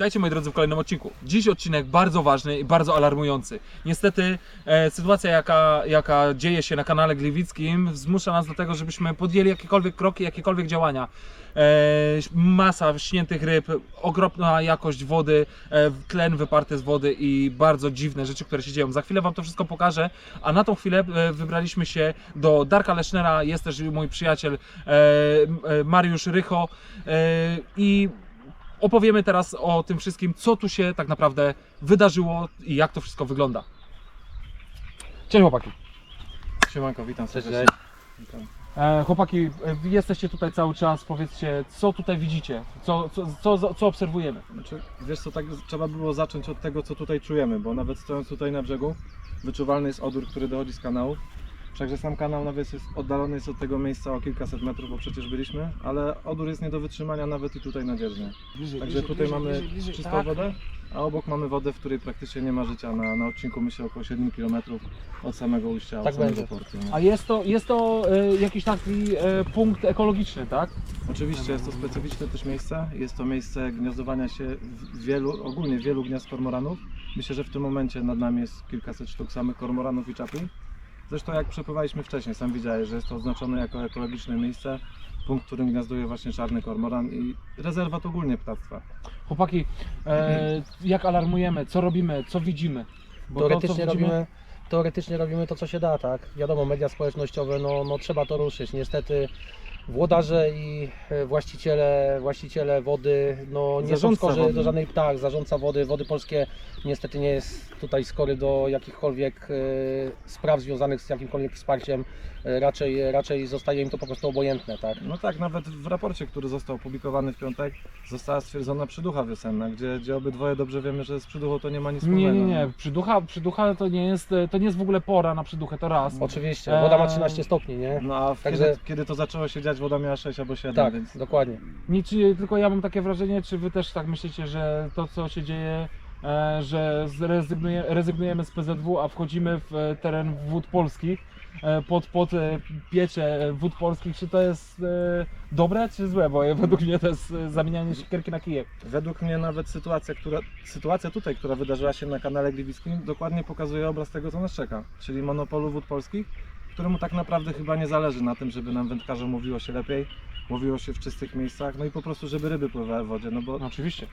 Witajcie moi drodzy w kolejnym odcinku. Dziś odcinek bardzo ważny i bardzo alarmujący. Niestety e, sytuacja jaka, jaka dzieje się na kanale Gliwickim zmusza nas do tego, żebyśmy podjęli jakiekolwiek kroki, jakiekolwiek działania. E, masa śniętych ryb, okropna jakość wody, e, tlen wyparty z wody i bardzo dziwne rzeczy, które się dzieją. Za chwilę Wam to wszystko pokażę, a na tą chwilę e, wybraliśmy się do Darka Lesznera, jest też mój przyjaciel e, e, Mariusz Rycho e, i opowiemy teraz o tym wszystkim, co tu się tak naprawdę wydarzyło i jak to wszystko wygląda. Cześć chłopaki. Siemanko, witam serdecznie. Witam. E, chłopaki, e, jesteście tutaj cały czas, powiedzcie, co tutaj widzicie, co, co, co, co obserwujemy. Znaczy, wiesz co, tak trzeba było zacząć od tego, co tutaj czujemy, bo nawet stojąc tutaj na brzegu, wyczuwalny jest odór, który dochodzi z kanału. Wszakże sam kanał nawet jest oddalony jest od tego miejsca o kilkaset metrów, bo przecież byliśmy, ale odór jest nie do wytrzymania nawet i tutaj na dzierżnie. Także tutaj mamy czystą tak. wodę, a obok mamy wodę, w której praktycznie nie ma życia. Na, na odcinku myślę około 7 km od samego ujścia, od Tak samego będzie. portu. nie? A jest to, jest to e, jakiś taki e, punkt ekologiczny, tak? Oczywiście jest to specyficzne też miejsce. Jest to miejsce gniazdowania się w wielu, ogólnie wielu gniazd kormoranów. Myślę, że w tym momencie nad nami jest kilkaset sztuk samych kormoranów i czapli. Zresztą jak przepływaliśmy wcześniej, sam widziałeś, że jest to oznaczone jako ekologiczne miejsce, punkt, w którym gniazduje właśnie czarny kormoran i rezerwat ogólnie ptactwa. Chłopaki, e, jak alarmujemy, co robimy, co widzimy? Bo to, co Teoretycznie widzimy- robimy, teoretycznie robimy to, co się da, tak? Wiadomo, media społecznościowe, no, no trzeba to ruszyć. Niestety włodarze i e, właściciele, właściciele wody, no nie Zarządca są skorzy wody. do żadnej tak, zarządca wody, wody polskie niestety nie jest tutaj skory do jakichkolwiek e, spraw związanych z jakimkolwiek wsparciem. E, raczej, raczej zostaje im to po prostu obojętne, tak? No tak, nawet w raporcie, który został opublikowany w piątek, została stwierdzona przyducha wiosenna, gdzie, gdzie obydwoje dobrze wiemy, że z przyduchą to nie ma nic Nie, wspólnego. nie, nie. Przyducha, przyducha to nie jest, to nie jest w ogóle pora na przyduchę, to raz. Oczywiście, woda ma Eee, 13 stopni, nie? No a Także- kiedy, kiedy to zaczęło się dziać, woda miała 6 albo 7, Tak, więc dokładnie. Nie, czy, tylko ja mam takie wrażenie, czy wy też tak myślicie, że to co się dzieje, e, że zrezygnuje, rezygnujemy z PZW, a wchodzimy w e, teren wód polskich, e, pod, pod e, piecze wód polskich, czy to jest e, dobre, czy złe? Bo według mnie to jest e, zamienianie siekierki na kijek. Według mnie nawet sytuacja, która, sytuacja tutaj, która wydarzyła się na kanale Gliwickim, dokładnie pokazuje obraz tego, co nas czeka, czyli monopolu wód polskich, któremu tak naprawdę chyba nie zależy na tym, żeby nam wędkarzom mówiło się lepiej, mówiło się w czystych miejscach, no i po prostu, żeby ryby pływały w wodzie, no bo No, oczywiście.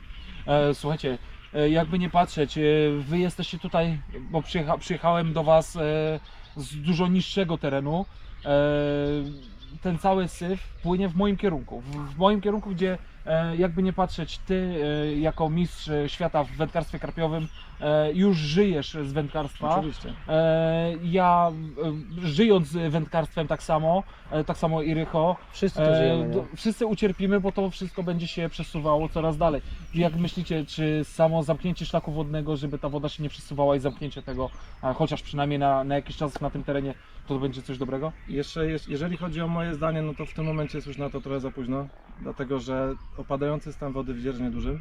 E, słuchajcie, e, jakby nie patrzeć, e, wy jesteście tutaj, bo przyjecha, przyjechałem do was e, z dużo niższego terenu. E, ten cały syf płynie w moim kierunku. W, moim kierunku, gdzie jakby nie patrzeć, ty e, jako mistrz świata w wędkarstwie karpiowym e, już żyjesz z wędkarstwa. oczywiście. E, ja e, żyjąc wędkarstwem tak samo, e, tak samo i Rycho, Wszyscy żyjemy, E, nie? Wszyscy ucierpimy, bo to wszystko będzie się przesuwało coraz dalej. Jak myślicie, czy samo zamknięcie szlaku wodnego, żeby ta woda się nie przesuwała i zamknięcie tego, chociaż przynajmniej na, na jakiś czas na tym terenie, to będzie coś dobrego? Jeszcze jeżeli chodzi o moje zdanie, no to w tym momencie jest już na to trochę za późno, dlatego że opadający stan wody w dzierżnie dużym,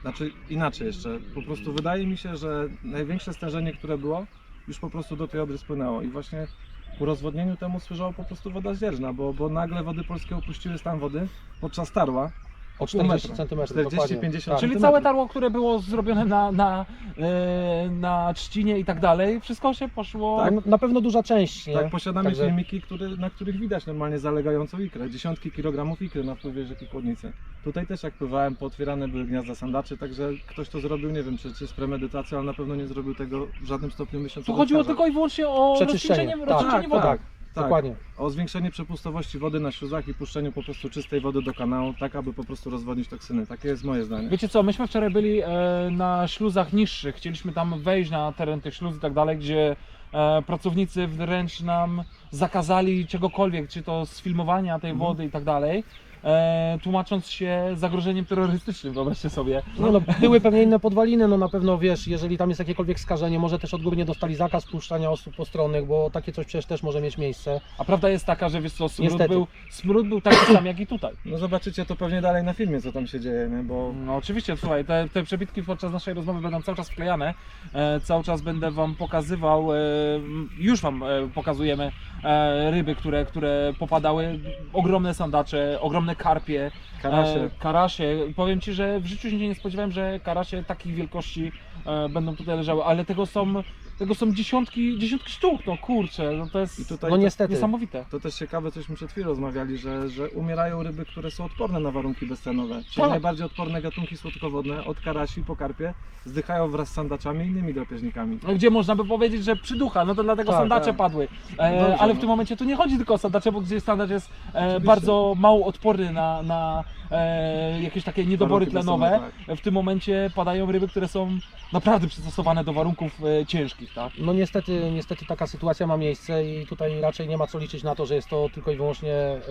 znaczy inaczej jeszcze, po prostu wydaje mi się, że największe stężenie, które było, już po prostu do tej Odry spłynęło. I właśnie ku rozwodnieniu temu służyła po prostu woda z dzierżna, bo, bo nagle wody polskie opuściły stan wody podczas tarła, O pół 40 metra. cm. 40-50 Tak. Czyli całe tarło, które było zrobione na, na, e, na trzcinie i tak dalej, wszystko się poszło... Tak. No, Na pewno duża część, nie? Tak, posiadamy Także- filmiki, który, na których widać normalnie zalegającą ikrę, dziesiątki kilogramów ikry na wpływie rzeki Kłodnicy. Tutaj też jak pływałem, pootwierane były gniazda sandaczy, także ktoś to zrobił, nie wiem czy, czy z premedytacją, ale na pewno nie zrobił tego w żadnym stopniu myśląc Tu chodziło wędkarzach. tylko i wyłącznie o Przeczyszczenie. rozcieńczenie, Tak, rozcieńczenie tak, wody. Tak, Dokładnie. o zwiększenie przepustowości wody na śluzach i puszczeniu po prostu czystej wody do kanału, tak aby po prostu rozwodnić toksyny. Takie jest moje zdanie. Wiecie co, myśmy wczoraj byli e, na śluzach niższych, chcieliśmy tam wejść na teren tych śluz i tak dalej, gdzie e, pracownicy wręcz nam zakazali czegokolwiek, czy to sfilmowania tej Mhm. wody i tak dalej, e, tłumacząc się zagrożeniem terrorystycznym, wyobraźcie sobie. No, no, były pewnie inne podwaliny, no na pewno wiesz, jeżeli tam jest jakiekolwiek skażenie, może też odgórnie dostali zakaz puszczania osób postronnych, bo takie coś przecież też może mieć miejsce. A prawda jest taka, że wiesz co, smród, Niestety. był, smród był taki sam jak i tutaj. No zobaczycie to pewnie dalej na filmie, co tam się dzieje, nie? bo No oczywiście, słuchaj, te, te przebitki podczas naszej rozmowy będą cały czas wklejane. E, cały czas będę Wam pokazywał, e, już Wam e, pokazujemy e, ryby, które, które popadały, ogromne sandacze, ogromne same karpie, Karasie. E, karasie. Powiem Ci, że w życiu się nie spodziewałem, że karasie takich wielkości e, będą tutaj leżały, ale tego są, tego są dziesiątki, dziesiątki sztuk, no kurczę, no to jest I tutaj No to- niestety. niesamowite. To też ciekawe, cośmy przed chwilą rozmawiali, że, że umierają ryby, które są odporne na warunki bezcenowe. Czyli Tak. najbardziej odporne gatunki słodkowodne, od karasi po karpie, zdychają wraz z sandaczami i innymi drapieżnikami. No, Gdzie można by powiedzieć, że przyducha, no to dlatego Tak, sandacze tak. padły. E, Dobrze, ale w no. tym momencie tu nie chodzi tylko o sandacze, bo gdzie sandacz jest e, Oczywiście. bardzo mało odporny na, na e, jakieś takie niedobory Warunki tlenowe. bezcenne, W tym momencie padają ryby, które są naprawdę przystosowane do warunków e, ciężkich, tak? No niestety, niestety taka sytuacja ma miejsce i tutaj raczej nie ma co liczyć na to, że jest to tylko i wyłącznie e,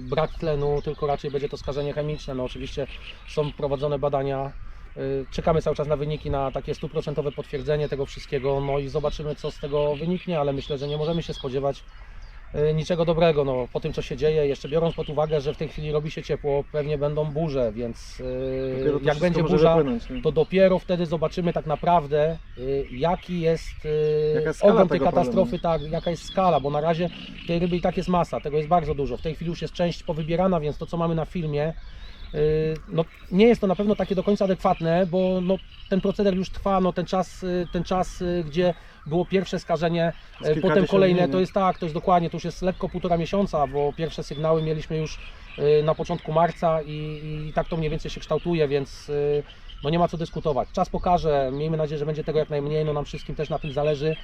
brak tlenu, tylko raczej będzie to skażenie chemiczne. No oczywiście są prowadzone badania. e, Czekamy cały czas na wyniki, na takie stuprocentowe potwierdzenie tego wszystkiego, no i zobaczymy co z tego wyniknie, ale myślę, że nie możemy się spodziewać niczego dobrego, no po tym co się dzieje, jeszcze biorąc pod uwagę, że w tej chwili robi się ciepło, pewnie będą burze, więc e, jak będzie burza, wypłynąć, to dopiero wtedy zobaczymy tak naprawdę, y, jaki jest y, skala ogrom tej katastrofy, tak, jaka jest skala, bo na razie tej ryby i tak jest masa, tego jest bardzo dużo. W tej chwili już jest część powybierana, więc to co mamy na filmie, no, nie jest to na pewno takie do końca adekwatne, bo no, ten proceder już trwa, no, ten czas, y, ten czas y, gdzie było pierwsze skażenie, y, potem kolejne, to jest tak, to jest dokładnie, to już jest lekko półtora miesiąca, bo pierwsze sygnały mieliśmy już y, na początku marca i, i tak to mniej więcej się kształtuje, więc y, no nie ma co dyskutować. Czas pokaże, miejmy nadzieję, że będzie tego jak najmniej, no nam wszystkim też na tym zależy.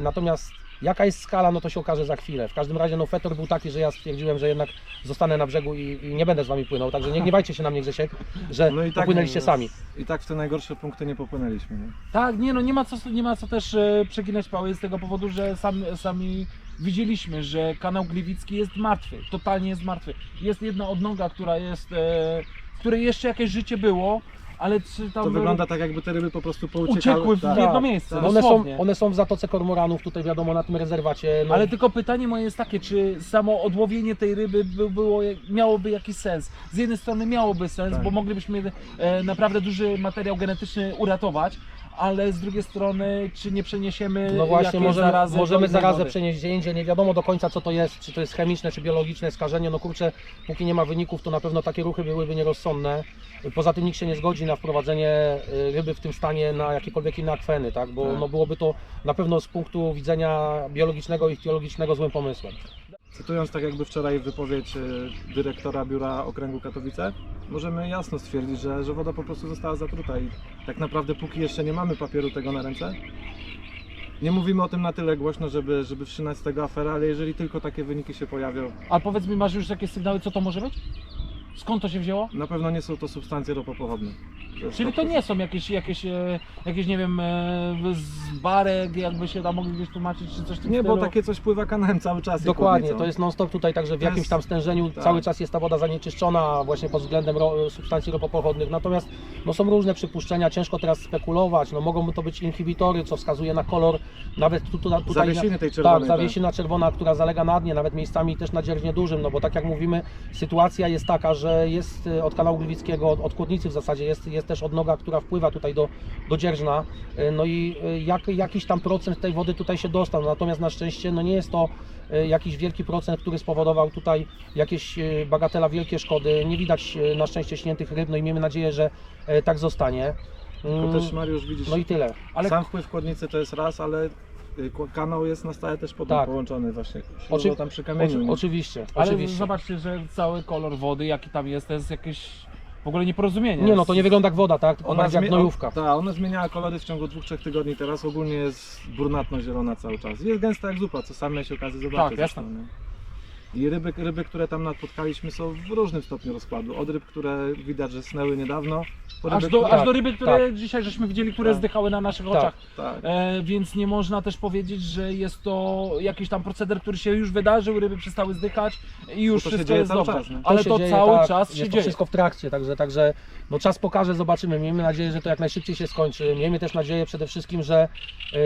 Natomiast jaka jest skala, no to się okaże za chwilę. W każdym razie no fetor był taki, że ja stwierdziłem, że jednak zostanę na brzegu i, i nie będę z wami płynął, także nie gniewajcie się na mnie Grzesiek, że No i tak, popłynęliście sami. I tak w te najgorsze punkty nie popłynęliśmy. Nie? Tak, nie no, nie ma co, nie ma co też e, przeginać pały z tego powodu, że sam, sami widzieliśmy, że kanał Gliwicki jest martwy, totalnie jest martwy. Jest jedna odnoga, która jest, e, w której jeszcze jakieś życie było, ale czy tam To wygląda tak, jakby te ryby po prostu pouciekały. uciekły w tak. jedno miejsce, tak. One są, dosłownie. one są w Zatoce Kormoranów, tutaj wiadomo, na tym rezerwacie. No, Ale tylko pytanie moje jest takie, czy samo odłowienie tej ryby by było, miałoby jakiś sens? Z jednej strony miałoby sens, Tak. bo moglibyśmy e, naprawdę duży materiał genetyczny uratować, ale z drugiej strony, czy nie przeniesiemy No właśnie, jakieś możemy, zarazy do możemy innej zarazę wody? przenieść gdzie indziej. Nie wiadomo do końca, co to jest, czy to jest chemiczne, czy biologiczne skażenie. No kurczę, póki nie ma wyników, to na pewno takie ruchy byłyby nierozsądne. Poza tym nikt się nie zgodzi na wprowadzenie y, ryby w tym stanie na jakiekolwiek inne akweny, tak? Bo Tak. no, byłoby to na pewno z punktu widzenia biologicznego i teologicznego złym pomysłem. Cytując tak jakby wczoraj wypowiedź e, dyrektora biura okręgu Katowice, możemy jasno stwierdzić, że, że woda po prostu została zatruta i tak naprawdę póki jeszcze nie mamy papieru tego na ręce, nie mówimy o tym na tyle głośno, żeby, żeby wszczynać z tego aferę, ale jeżeli tylko takie wyniki się pojawią, A powiedz mi, masz już jakieś sygnały, co to może być? Skąd to się wzięło? na pewno nie są to substancje ropopochodne. Czyli to nie są jakieś, jakieś, e, jakieś nie wiem, e, z barek, jakby się tam mogli gdzieś tłumaczyć, czy coś w tym Nie, bo stylu? takie coś pływa kanałem cały czas. i Dokładnie, chłodnicą. to jest non-stop tutaj, także w To jakimś jest- tam stężeniu tak. cały czas jest ta woda zanieczyszczona właśnie pod względem ro, substancji ropopochodnych. Natomiast no, są różne przypuszczenia, ciężko teraz spekulować. No, mogą to być inhibitory, co wskazuje na kolor, nawet tu, tu, tutaj Zawiesiny tej Tak, czerwonej. zawiesina czerwona, która zalega na dnie, nawet miejscami też na dzierżnie dużym, no bo tak jak mówimy, sytuacja jest taka, że jest y, od kanału Gliwickiego, od, od Kłodnicy w zasadzie, jest, jest też odnoga, która wpływa tutaj do, do dzierżna, y, no i y, jak, jakiś tam procent tej wody tutaj się dostał, natomiast na szczęście no nie jest to jakiś wielki procent, który spowodował tutaj jakieś bagatela wielkie szkody, nie widać na szczęście śniętych ryb, no i miejmy nadzieję, że tak zostanie. Tylko Mm, też Mariusz widzisz, No i tyle. Ale sam wpływ kłodnicy to jest raz, ale kanał jest na stałe też potem Tak. połączony właśnie. Oczy- tam przy kamieniu. Oczy, nie? oczywiście, Ale oczywiście. zobaczcie, że cały kolor wody, jaki tam jest, to jest jakieś w ogóle nieporozumienie. Nie no, to nie wygląda jak woda, tak? Tylko Ona, bardziej jak zmie- gnojówka. Tak, ona zmieniała kolory w ciągu dwóch, trzech tygodni. Teraz ogólnie jest brunatno-zielona cały czas. Jest gęsta jak zupa, co sam miałeś okazję zobaczyć. Tak, jasne. nie? I ryby, ryby, które tam napotkaliśmy są w różnym stopniu rozkładu. Od ryb, które widać, że snęły niedawno, po Aż ryby, do, aż do ryby, które dzisiaj żeśmy widzieli, które Tak. zdychały na naszych Tak. oczach. Tak. E, więc nie można też powiedzieć, że jest to jakiś tam proceder, który się już wydarzył, ryby przestały zdychać i już to wszystko jest cały dobrze. czas? Ale to dzieje, cały tak, czas jest się to dzieje. wszystko w trakcie, także, także no czas pokaże, zobaczymy. Miejmy nadzieję, że to jak najszybciej się skończy. Miejmy też nadzieję przede wszystkim, że y,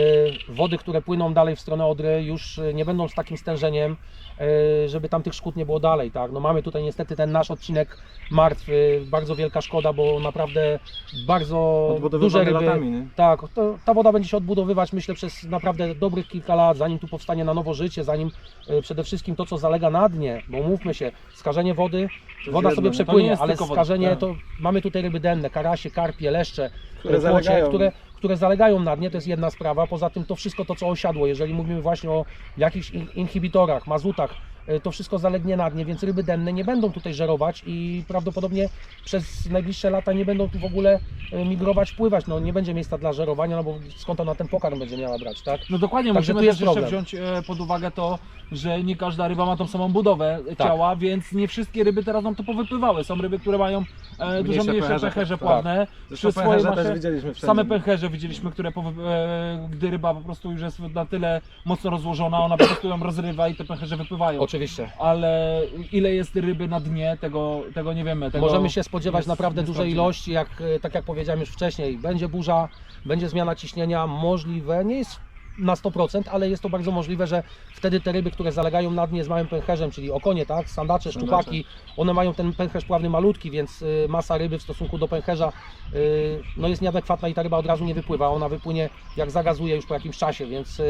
wody, które płyną dalej w stronę Odry już y, nie będą z takim stężeniem, y, żeby tam tych szkód nie było dalej, tak. No mamy tutaj niestety ten nasz odcinek martwy, bardzo wielka szkoda, bo naprawdę bardzo duże ryby. latami, nie? Tak, to, ta woda będzie się odbudowywać myślę przez naprawdę dobrych kilka lat, zanim tu powstanie na nowo życie, zanim e, przede wszystkim to co zalega na dnie, bo umówmy się, skażenie wody, woda jedno, sobie? To nie przepłynie, jest ale tylko woda, skażenie tak. to mamy tutaj ryby denne, karasie, karpie, leszcze, Które e, płocie, zalegają. które, które zalegają na dnie, to jest jedna sprawa, poza tym to wszystko to co osiadło, jeżeli mówimy właśnie o jakichś in- inhibitorach, mazutach, to wszystko zalegnie na dnie, więc ryby denne nie będą tutaj żerować i prawdopodobnie przez najbliższe lata nie będą tu w ogóle e, migrować, pływać, no nie będzie miejsca dla żerowania, no bo skąd ona ten pokarm będzie miała brać, tak? No dokładnie, Także musimy tu jest też jeszcze problem. wziąć e, pod uwagę to, że nie każda ryba ma tą samą budowę e, Tak. ciała, więc nie wszystkie ryby teraz nam to powypływały. Są ryby, które mają e, dużo Mniejsze mniejsze pęcherze, pęcherze tak. pławne. Zresztą Przy swojej pęcherze masie- też widzieliśmy wszędzie. Same pęcherze widzieliśmy, które powy, e, gdy ryba po prostu już jest na tyle mocno rozłożona, ona po prostu ją rozrywa i te pęcherze wypływają. Oczywiście. Ale ile jest ryby na dnie, tego, tego nie wiemy. Tego Możemy się spodziewać jest naprawdę dużej sprawdzimy. ilości, jak, e, tak jak powiedziałem już wcześniej, będzie burza, będzie zmiana ciśnienia, możliwe, nie jest na 100%, ale jest to bardzo możliwe, że wtedy te ryby, które zalegają na dnie z małym pęcherzem, czyli okonie, tak, sandacze, szczupaki, one mają ten pęcherz pławny malutki, więc y, masa ryby w stosunku do pęcherza y, no jest nieadekwatna i ta ryba od razu nie wypływa, ona wypłynie jak zagazuje już po jakimś czasie, więc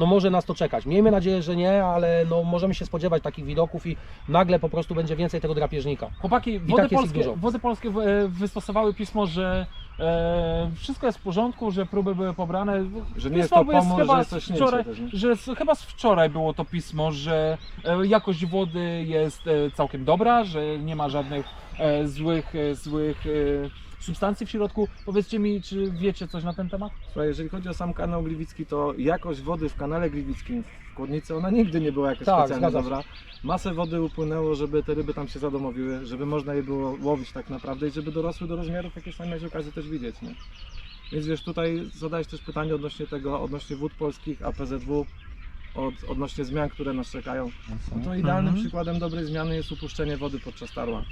no może nas to czekać. Miejmy nadzieję, że nie, ale no możemy się spodziewać takich widoków i nagle po prostu będzie więcej tego drapieżnika. Chłopaki, Wody, tak jest ich polskie, dużo. Wody Polskie e, wystosowały pismo, że e, wszystko jest w porządku, że próby były pobrane. Że nie jest to jest pomoc, chyba że jest śmiecie wczoraj, że z, chyba z wczoraj było to pismo, że e, jakość wody jest e, całkiem dobra, że nie ma żadnych e, złych, e, złych e, substancji w środku. Powiedzcie mi, czy wiecie coś na ten temat? Słuchaj, jeżeli chodzi o sam kanał Gliwicki, to jakość wody w kanale Gliwickim w Kłodnicy, ona nigdy nie była jakaś Tak, specjalnie zgadza się. dobra. Masę wody upłynęło, żeby te ryby tam się zadomowiły, żeby można je było łowić tak naprawdę i żeby dorosły do rozmiarów, jakie sam miałeś okazję też widzieć, nie? Więc wiesz, tutaj zadałeś też pytanie odnośnie tego, odnośnie wód polskich, APZW, od, odnośnie zmian, które nas czekają. No to idealnym Mhm. przykładem dobrej zmiany jest upuszczenie wody podczas tarła.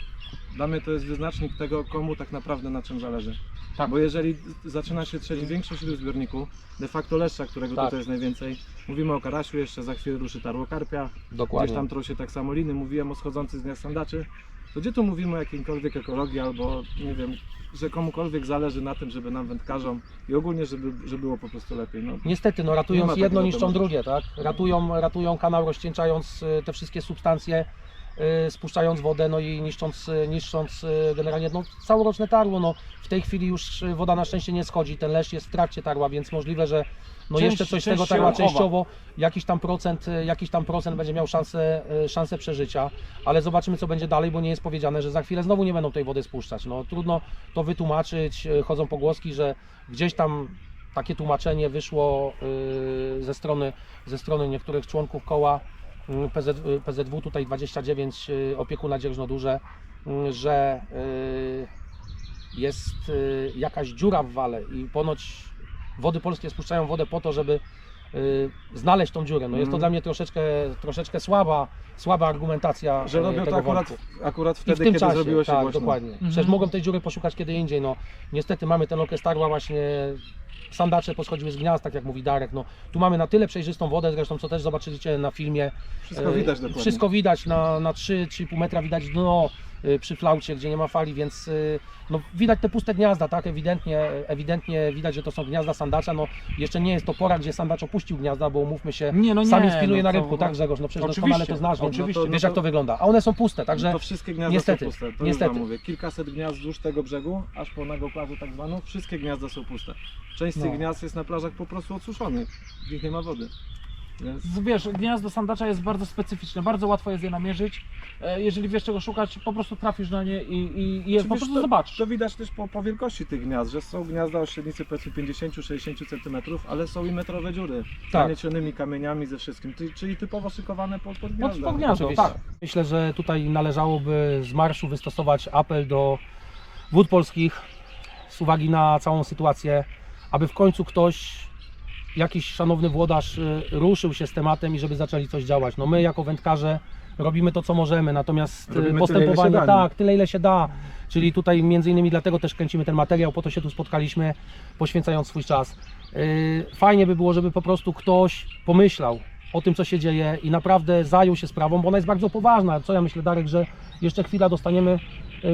Dla mnie to jest wyznacznik tego, komu tak naprawdę na czym zależy. Tak. Bo jeżeli zaczyna się trzeć większość w zbiorniku, de facto leszcza, którego Tak. tutaj jest najwięcej, mówimy o karasiu, jeszcze za chwilę ruszy tarło karpia, gdzieś Dokładnie. tam trą się tak samo liny, mówiłem o schodzących z dnia sandaczy, to gdzie tu mówimy o jakiejkolwiek ekologii albo nie wiem, że komukolwiek zależy na tym, żeby nam wędkarzom i ogólnie, żeby, żeby było po prostu lepiej. No, Niestety, no ratując jedno niszczą tematu. drugie, tak? Ratują, ratują kanał rozcieńczając y, te wszystkie substancje, spuszczając wodę, no i niszcząc, y, niszcząc y, generalnie no, całoroczne tarło. No, w tej chwili już y, woda na szczęście nie schodzi, ten leszcz jest w trakcie tarła, więc możliwe, że no Część- jeszcze coś z tego tarła częściowo, jakiś tam procent, y, jakiś tam procent będzie miał szansę, y, szansę przeżycia, ale zobaczymy co będzie dalej, bo nie jest powiedziane, że za chwilę znowu nie będą tej wody spuszczać. No trudno to wytłumaczyć, y, chodzą pogłoski, że gdzieś tam takie tłumaczenie wyszło y, ze strony, ze strony niektórych członków koła y, PZ, PZW, tutaj 29 y, opiekuna dzierżnodurze, y, że y, jest jakaś dziura w wale i ponoć wody polskie spuszczają wodę po to, żeby znaleźć tą dziurę. No jest to Mhm. dla mnie troszeczkę, troszeczkę słaba, słaba argumentacja że y, robią to akurat, wątku. akurat I w wtedy, tym kiedy czasie, zrobiło się tak, głośno. dokładnie. Mhm. Przecież mogą tej dziury poszukać kiedy indziej. No, niestety mamy ten okres tarła właśnie, sandacze poschodziły z gniazd, tak jak mówi Darek. No, tu mamy na tyle przejrzystą wodę, zresztą co też zobaczycie na filmie. Wszystko widać dokładnie. Wszystko widać, na, na 3-3,5 metra widać dno przy flaucie, gdzie nie ma fali, więc e, no, widać te puste gniazda, tak, ewidentnie, ewidentnie widać, że to są gniazda sandacza, no jeszcze nie jest to pora, gdzie sandacz opuścił gniazda, bo umówmy się, Nie, no nie. sam je spinuje no na rybku, tak Grzegorz, no przecież Oczywiście, doskonale to znasz, więc oczywiście. No wiesz to- jak to wygląda, a one są puste, także to wszystkie gniazda niestety, są puste. To niestety. Już mówię. Kilkaset gniazd wzdłuż tego brzegu, aż po nago plażu tak zwaną, wszystkie gniazda są puste. Część z tych No. gniazd jest na plażach po prostu odsuszonych, w nich nie ma wody. Z- Wiesz, gniazdo sandacza jest bardzo specyficzne, bardzo łatwo jest je namierzyć. E, Jeżeli wiesz czego szukać, po prostu trafisz na nie i, i, i je Czy po wiesz, prostu to, zobaczysz. To widać też po, po wielkości tych gniazd, że są gniazda o średnicy powiedzmy 50-60 cm, ale są i metrowe dziury. Tak. Zaniecionymi kamieniami ze wszystkim, ty- czyli typowo szykowane pod, pod gniazda. pod gniazdo, Oczywiście. tak. Myślę, że tutaj należałoby z marszu wystosować apel do wód polskich z uwagi na całą sytuację, aby w końcu ktoś, jakiś szanowny włodarz y, ruszył się z tematem i żeby zaczęli coś działać. No my jako wędkarze robimy to co możemy, natomiast y, Robimy tyle, postępowanie nie? tak, tyle ile się da. Czyli tutaj między innymi dlatego też kręcimy ten materiał, po to się tu spotkaliśmy, poświęcając swój czas. Y, Fajnie by było, żeby po prostu ktoś pomyślał, o tym, co się dzieje i naprawdę zajął się sprawą, bo ona jest bardzo poważna. Co ja myślę, Darek, że jeszcze chwila dostaniemy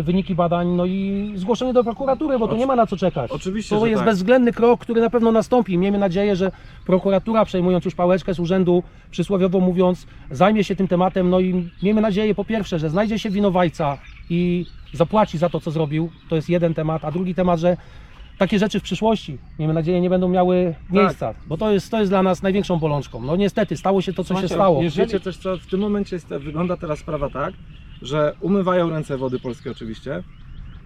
wyniki badań, no i zgłoszenie do prokuratury, bo tu nie ma na co czekać. Oczywiście, To że jest tak. bezwzględny krok, który na pewno nastąpi. Miejmy nadzieję, że prokuratura, przejmując już pałeczkę z urzędu, przysłowiowo mówiąc, zajmie się tym tematem. No i miejmy nadzieję, po pierwsze, że znajdzie się winowajca i zapłaci za to, co zrobił. To jest jeden temat. A drugi temat, że takie rzeczy w przyszłości, miejmy nadzieję, nie będą miały miejsca. Bo to jest, to jest dla nas największą bolączką. No niestety, stało się to, co się stało. jeżeli- Wiecie też co, w tym momencie jest, wygląda teraz sprawa tak, że umywają ręce wody polskie oczywiście.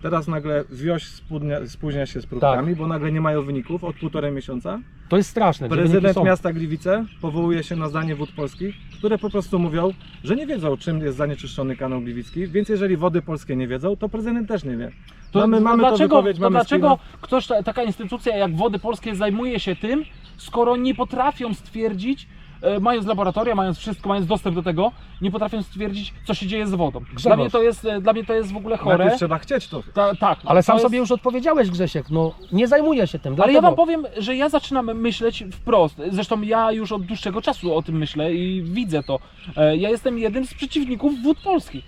Teraz nagle wioś spóźnia, spóźnia się z próbkami, bo nagle nie mają wyników od półtorej miesiąca. To jest straszne. Prezydent są. miasta Gliwice powołuje się na zdanie wód polskich, które po prostu mówią, że nie wiedzą czym jest zanieczyszczony kanał gliwicki, więc jeżeli wody polskie nie wiedzą, to prezydent też nie wie. To, mamy mamy dlaczego, to wypowiedź, to mamy dlaczego screena. ktoś, ta- taka instytucja jak Wody Polskie zajmuje się tym, skoro nie potrafią stwierdzić, mając laboratoria, mając wszystko, mając dostęp do tego, nie potrafią stwierdzić, co się dzieje z wodą. Dla Grzegorz. mnie to jest, e, dla mnie to jest w ogóle chore. Najpierw trzeba chcieć to. Ta, tak, Ale to sam jest- sobie już odpowiedziałeś, Grzesiek. No nie zajmuję się tym. Ale ja wam powiem, że ja zaczynam myśleć wprost. Zresztą ja już od dłuższego czasu o tym myślę i widzę to. E, Ja jestem jednym z przeciwników wód polskich.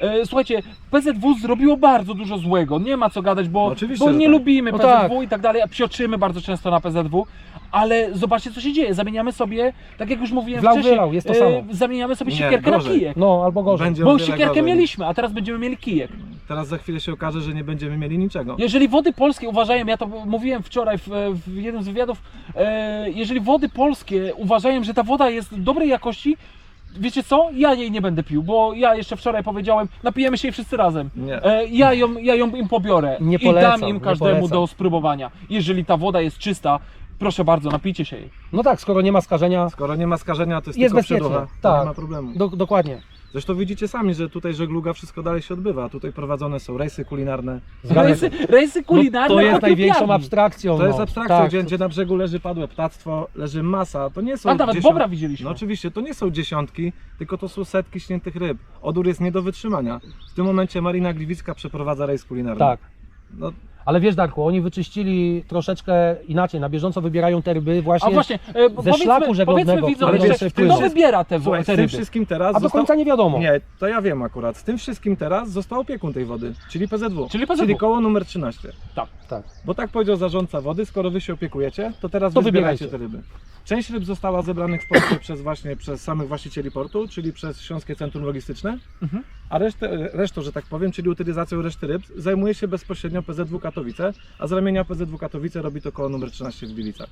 E, Słuchajcie, PZW zrobiło bardzo dużo złego, nie ma co gadać, bo, No oczywiście, bo że nie tak. lubimy No PZW i tak dalej, a psioczymy bardzo często na PZW, ale zobaczcie co się dzieje, zamieniamy sobie, tak jak już mówiłem Wlał, wcześniej, wylał, jest to e, samo. zamieniamy sobie Nie, siekierkę gorzej. na kijek. No albo gorzej. Będzie Bo wiele siekierkę gorzej. mieliśmy, a teraz będziemy mieli kijek. Teraz za chwilę się okaże, że nie będziemy mieli niczego. Jeżeli wody polskie uważają, ja to mówiłem wczoraj w, w jednym z wywiadów, e, jeżeli wody polskie uważają, że ta woda jest dobrej jakości, wiecie co? Ja jej nie będę pił, bo ja jeszcze wczoraj powiedziałem, napijemy się jej wszyscy razem. Nie. E, ja, ją, ja ją im pobiorę Nie i polecam, dam im nie każdemu polecam. do spróbowania. Jeżeli ta woda jest czysta, proszę bardzo, napijcie się jej. No tak, skoro nie ma skażenia, Skoro nie ma skażenia, to jest, Jest tylko bezpiecznie, przeducha, to tak. nie ma problemu. do, dokładnie. Zresztą widzicie sami, że tutaj żegluga wszystko dalej się odbywa. Tutaj prowadzone są rejsy kulinarne. Rejsy, rejsy kulinarne no, to jest największą abstrakcją. To jest no. abstrakcja, Tak, gdzie, gdzie na brzegu leży padłe ptactwo, leży masa. To nie są A nawet dziesiąt- bobra widzieliśmy. No oczywiście, to nie są dziesiątki, tylko to są setki śniętych ryb. Odór jest nie do wytrzymania. W tym momencie Marina Gliwicka przeprowadza rejs kulinarny. tak. No, Ale wiesz Darku, oni wyczyścili troszeczkę inaczej, na bieżąco wybierają te ryby właśnie, A właśnie, e, powiedzmy, szlaku żeglownego, powiedzmy widzom który jeszcze, się kto wpłynie. wybiera te, wo- słuchaj, z te tym ryby? wszystkim teraz a do końca nie wiadomo. Nie, to ja wiem akurat. Z tym wszystkim teraz został opiekun tej wody, czyli PZW. Czyli PZW. Czyli koło numer 13. Tak. Bo tak powiedział zarządca wody, skoro wy się opiekujecie, to teraz To wy wybierajcie. te ryby. Część ryb została zebranych w Polsce przez właśnie przez samych właścicieli portu, czyli przez Śląskie Centrum Logistyczne, Mhm. A resztę, resztą, że tak powiem, czyli utylizacją reszty ryb, zajmuje się bezpośrednio PZW Katowice, a z ramienia PZW Katowice robi to koło numer 13 w Gliwicach.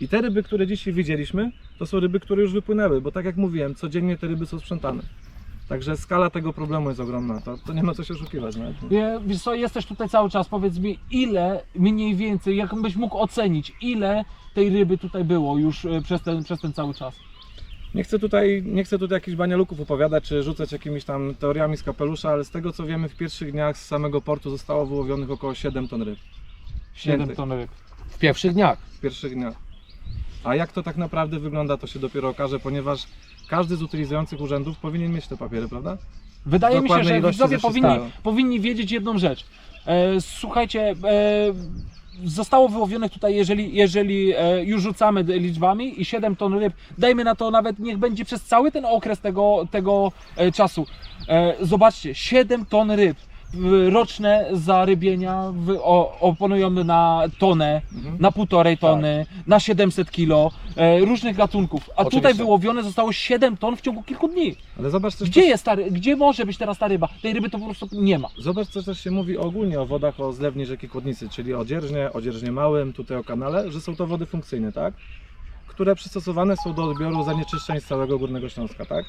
I te ryby, które dzisiaj widzieliśmy, to są ryby, które już wypłynęły, bo tak jak mówiłem, codziennie te ryby są sprzątane. Także skala tego problemu jest ogromna, to, to nie ma co się oszukiwać. Nie, Wiesz co, jesteś tutaj cały czas, powiedz mi ile mniej więcej, jak byś mógł ocenić, ile tej ryby tutaj było już e, przez ten, przez ten cały czas? Nie chcę tutaj, nie chcę tutaj jakichś banialuków opowiadać, czy rzucać jakimiś tam teoriami z kapelusza, ale z tego co wiemy, w pierwszych dniach z samego portu zostało wyłowionych około 7 ton ryb. 7 Świętych. ton ryb. W pierwszych dniach. W pierwszych dniach. A jak to tak naprawdę wygląda, to się dopiero okaże, ponieważ każdy z utylizujących urzędów powinien mieć te papiery, prawda? Wydaje mi się, że ilości widzowie powinni, powinni wiedzieć jedną rzecz. E, słuchajcie, e, zostało wyłowionych tutaj, jeżeli, jeżeli e, już rzucamy liczbami i 7 ton ryb, dajmy na to nawet, niech będzie przez cały ten okres tego, tego e, czasu. E, zobaczcie, 7 ton ryb. Roczne zarybienia w, o, oponują na tonę, Mhm. na półtorej tony, na 700 kilo, e, różnych gatunków. A tutaj Oczywiście. wyłowione zostało 7 ton w ciągu kilku dni. Ale zobacz też, Gdzie jest ta, gdzie może być teraz ta ryba? Tej ryby to po prostu nie ma. Zobacz, co też się mówi ogólnie o wodach o zlewni rzeki Kłodnicy, czyli o dzierżnie, o dzierżnie małym, tutaj o kanale, że są to wody funkcyjne, tak? Które przystosowane są do odbioru zanieczyszczeń z całego Górnego Śląska, tak?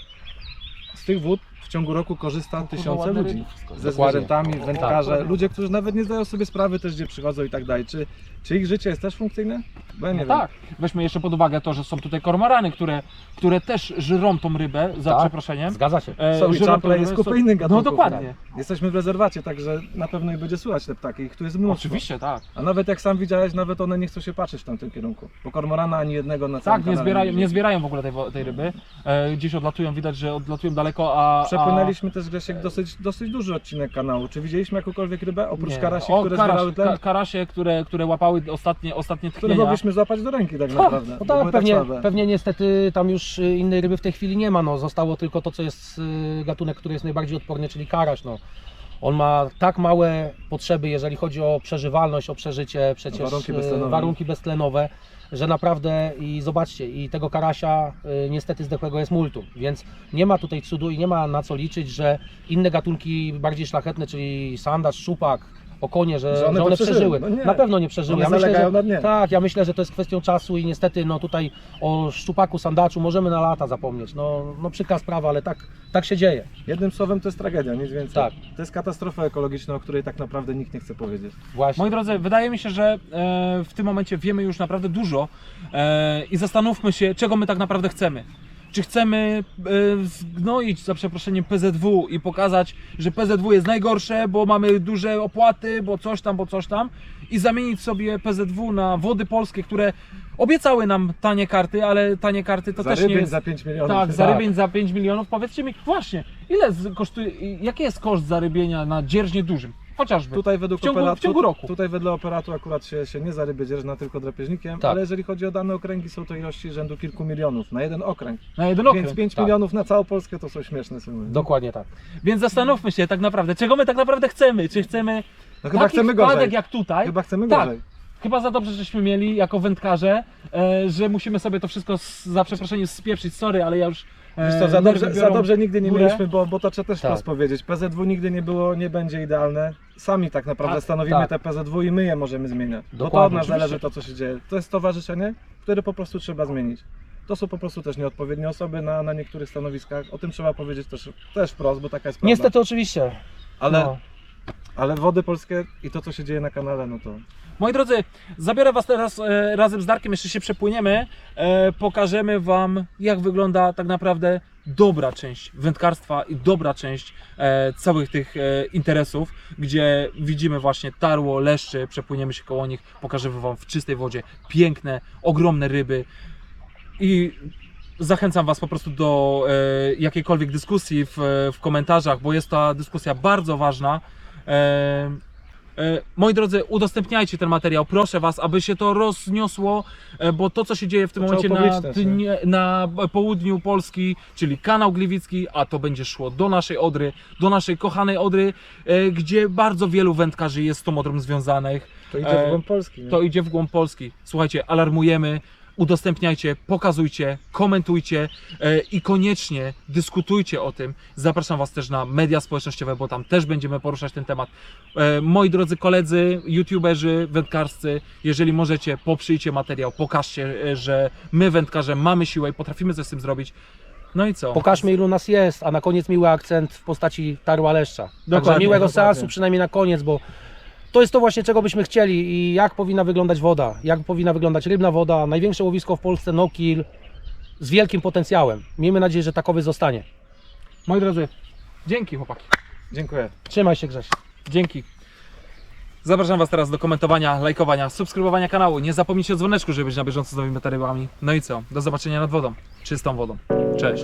Z tych wód w ciągu roku korzysta tysiące ludzi. Ze zwierzętami, wędkarze, Dokładnie. ludzie, którzy nawet nie zdają sobie sprawy też, gdzie przychodzą i tak dalej. Czy, czy ich życie jest też funkcyjne? Bo ja nie No wiem. tak, weźmy jeszcze pod uwagę to, że są tutaj kormorany, które, które też żrą tą rybę, za Tak. przeproszeniem. Zgadza się. E, Są i żrą tą czaple, rybę, jest kupy są- innych gatunków. No dokładnie. Jesteśmy w rezerwacie, także na pewno i będzie słychać te ptaki, ich tu jest mnóstwo. Oczywiście, tak. A nawet jak sam widziałeś, nawet one nie chcą się patrzeć w tamtym kierunku. Bo kormorana ani jednego na całym Tak, nie kanale zbierają, nie zbierają w ogóle tej, wo- tej ryby. E, gdzieś odlatują, widać, że odlatują daleko, a, a przepłynęliśmy też Grzesiek dosyć, dosyć duży odcinek kanału. Czy widzieliśmy jakąkolwiek rybę? Oprócz Nie. karasi, O, które karaś, zbierały tlen, ka, karasie, które, które łapały ostatnie, ostatnie które tchnienia. mogliśmy złapać do ręki tak naprawdę. No tak, były pewnie, słabe. pewnie niestety tam już y, innej ryby w tej chwili nie ma. No, zostało tylko to, co jest y, gatunek, który jest najbardziej odporny, czyli karaś. No. On ma tak małe potrzeby, jeżeli chodzi o przeżywalność, o przeżycie, przecież Warunki y, beztlenowe. warunki beztlenowe, że naprawdę i zobaczcie, i tego karasia y, niestety zdechłego jest multum, więc nie ma tutaj cudu i nie ma na co liczyć, że inne gatunki bardziej szlachetne, czyli sandacz, szczupak, okonie, że, Że że one one, to przeżyły. No nie. Na pewno nie przeżyły. One myślę, zalegają że, na dnie. tak, ja myślę, że to jest kwestią czasu i niestety no tutaj o szczupaku, sandaczu możemy na lata zapomnieć. No, no przykra sprawa, ale tak, tak się dzieje. Jednym słowem to jest tragedia, nic więcej. Tak. To jest katastrofa ekologiczna, o której tak naprawdę nikt nie chce powiedzieć. Właśnie. Moi drodzy, wydaje mi się, że e, w tym momencie wiemy już naprawdę dużo e, i zastanówmy się, czego my tak naprawdę chcemy. Czy chcemy e, zgnoić, za przeproszeniem, PZW i pokazać, że PZW jest najgorsze, bo mamy duże opłaty, bo coś tam, bo coś tam i zamienić sobie PZW na wody polskie, które obiecały nam tanie karty, ale tanie karty to za też rybień nie jest... za 5 milionów. Tak, za rybień za 5 milionów. Powiedzcie mi, właśnie, ile z- kosztuje, jaki jest koszt zarybienia na dzierżnie dużym? Chociażby. Tutaj według W ciągu- operatu, w ciągu roku. Tutaj wedle operatu akurat się, się nie zarybia dzierżna, tylko drapieżnikiem, Tak. ale jeżeli chodzi o dane okręgi, są to ilości rzędu kilku milionów na jeden okręg. na jeden okręg. Więc 5 tak. milionów na całą Polskę to są śmieszne sumy. Dokładnie tak. Więc zastanówmy się tak naprawdę, czego my tak naprawdę chcemy. Czy chcemy No chyba chcemy wpadek gorzej. jak tutaj? Chyba chcemy Tak. gorzej. Chyba za dobrze, żeśmy mieli jako wędkarze, e, że musimy sobie to wszystko z, za przeproszeniem spieprzyć. Sorry, ale ja już. E, Wiesz co, za nerwy dobrze, za dobrze nigdy nie górę. mieliśmy, bo, bo to trzeba też Tak. powiedzieć. PZW nigdy nie było, nie będzie idealne. Sami tak naprawdę Tak, stanowimy tak. te PZW i my je możemy zmieniać. Bo to od Dokładnie, nas oczywiście. zależy to, co się dzieje. To jest stowarzyszenie, które po prostu trzeba zmienić. To są po prostu też nieodpowiednie osoby na, na niektórych stanowiskach. O tym trzeba powiedzieć też, też wprost, bo taka jest prawda. Niestety oczywiście. ale, No. ale wody polskie i to, co się dzieje na kanale, no to Moi drodzy, zabiorę Was teraz e, razem z Darkiem, jeszcze się przepłyniemy. E, pokażemy Wam, jak wygląda tak naprawdę dobra część wędkarstwa i dobra część e, całych tych e, interesów, gdzie widzimy właśnie tarło, leszcze, przepłyniemy się koło nich, pokażemy Wam w czystej wodzie piękne, ogromne ryby i zachęcam Was po prostu do e, jakiejkolwiek dyskusji w, w komentarzach, bo jest ta dyskusja bardzo ważna. E, Moi drodzy, udostępniajcie ten materiał, proszę Was, aby się to rozniosło, e, bo to, co się dzieje w tym To momencie trzeba na, dnie, na południu Polski, czyli kanał Gliwicki, a to będzie szło do naszej Odry, do naszej kochanej Odry, e, gdzie bardzo wielu wędkarzy jest z tą Odrą związanych. to idzie E, w głąb Polski. Nie? To idzie w głąb Polski. Słuchajcie, alarmujemy, udostępniajcie, pokazujcie, komentujcie e, i koniecznie dyskutujcie o tym. Zapraszam Was też na media społecznościowe, bo tam też będziemy poruszać ten temat. E, moi drodzy koledzy, youtuberzy, wędkarscy, jeżeli możecie, poprzyjcie materiał, pokażcie, e, że my wędkarze mamy siłę i potrafimy coś z tym zrobić. No i co? Pokażmy ilu nas jest, a na koniec miły akcent w postaci tarła leszcza. Także Dokładnie, miłego dokładnie. seansu przynajmniej na koniec, bo to jest to właśnie czego byśmy chcieli i jak powinna wyglądać woda, jak powinna wyglądać rybna woda, największe łowisko w Polsce no kill z wielkim potencjałem. Miejmy nadzieję, że takowy zostanie. Moi drodzy, dzięki chłopaki. Dziękuję. Trzymaj się Grześ. Dzięki. Zapraszam Was teraz do komentowania, lajkowania, subskrybowania kanału. Nie zapomnijcie o dzwoneczku, żeby być na bieżąco z nowymi materiałami. No i co? Do zobaczenia nad wodą. Czystą wodą. Cześć.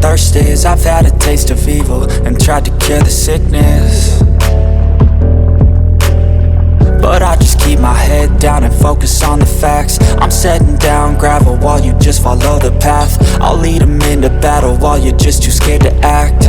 Don't know what thirst is. I've had a taste of evil and tried to cure the sickness. But I just keep my head down and focus on the facts. I'm setting down gravel while you just follow the path. I'll lead 'em into battle while you're just too scared to act.